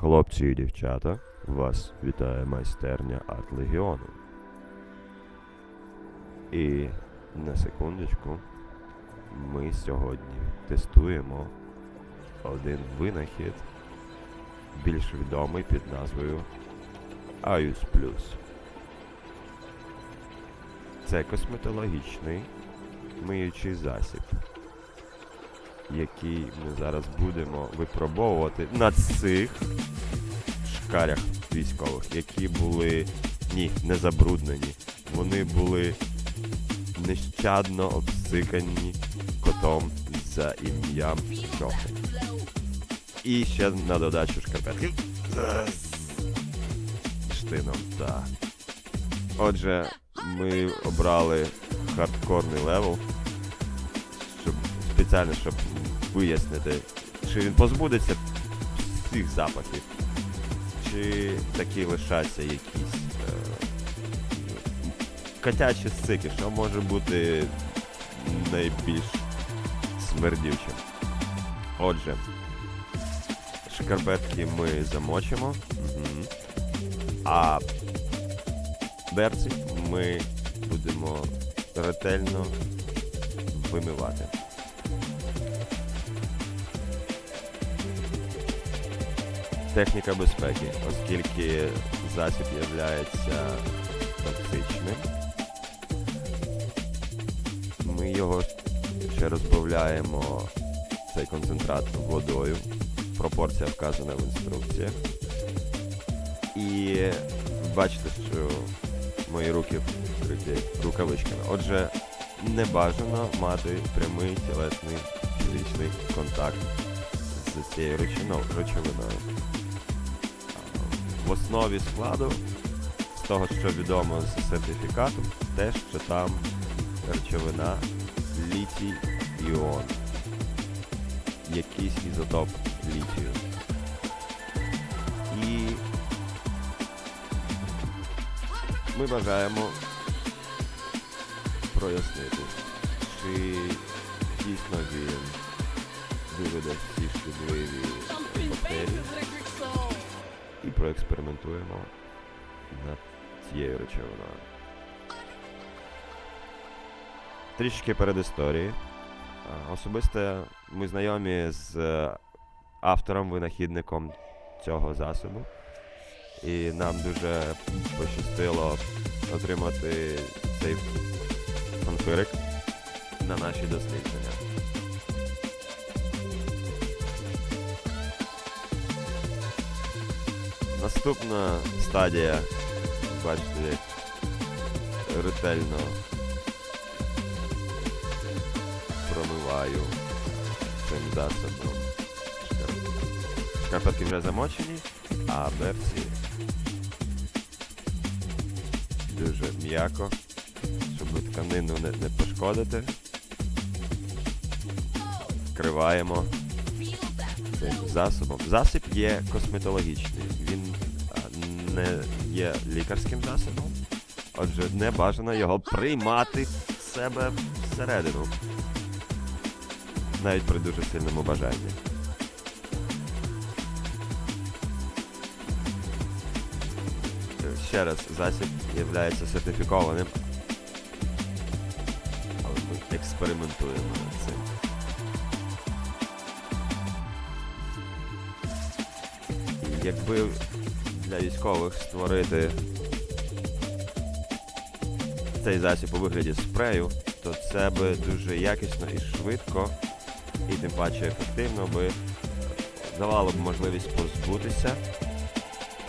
Хлопці і дівчата, вас вітає майстерня Арт Легіону. І на секундочку, ми сьогодні тестуємо один винахід, більш відомий під назвою Aius Plus. Це косметологічний миючий засіб, який ми зараз будемо випробовувати на цих шкарях військових, які були ні, не забруднені. Вони були нещадно обсикані котом за ім'ям Шохи. І ще на додачу шкарпетки. Штином, так. Отже, ми обрали хардкорний левел, спеціально, щоб вияснити, чи він позбудеться всіх запахів, чи такі лишаться якісь е, котячі сики, що може бути найбільш смердючим. Отже, шкарпетки ми замочимо, а берці ми будемо ретельно вимивати. Техніка безпеки, оскільки засіб є токсичним, ми його ще розбавляємо цей концентрат водою. Пропорція вказана в інструкціях. І бачите, що мої руки вкриті рукавичками. Отже, не бажано мати прямий тілесний фізичний контакт з цією речино- речовиною. В основі складу, з того, що відомо з сертифікату, те, що там речовина літій іон. Якийсь ізотоп літію. І ми бажаємо прояснити, чи дійсно він виведе всі шкідливі бактерії і проекспериментуємо над цією речовиною. Трішки перед історією. Особисто ми знайомі з е, автором, винахідником цього засобу. І нам дуже пощастило отримати цей конфирик на наші дослідження. Наступна стадія, бачите, як ретельно промиваю цим засобом. Шкар- Шкарпетки вже замочені, а берці дуже м'яко, щоб тканину не, не пошкодити. Вкриваємо цим засобом. Засіб є косметологічний, він не є лікарським засобом, отже, не бажано його приймати в себе всередину. Навіть при дуже сильному бажанні. Ще раз, засіб є сертифікованим. Але ми експериментуємо над цим. Якби для військових створити цей засіб у вигляді спрею, то це би дуже якісно і швидко, і тим паче ефективно би давало б можливість позбутися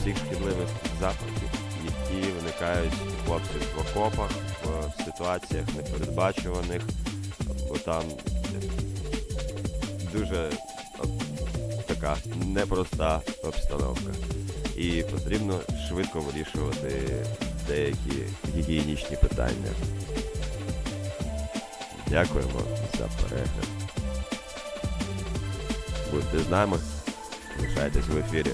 цих шкідливих запахів, які виникають у хлопців в окопах, в ситуаціях непередбачуваних, бо там дуже така непроста обстановка. І потрібно швидко вирішувати деякі гігієнічні питання. Дякуємо за перегляд. Будьте з нами, залишайтесь в ефірі.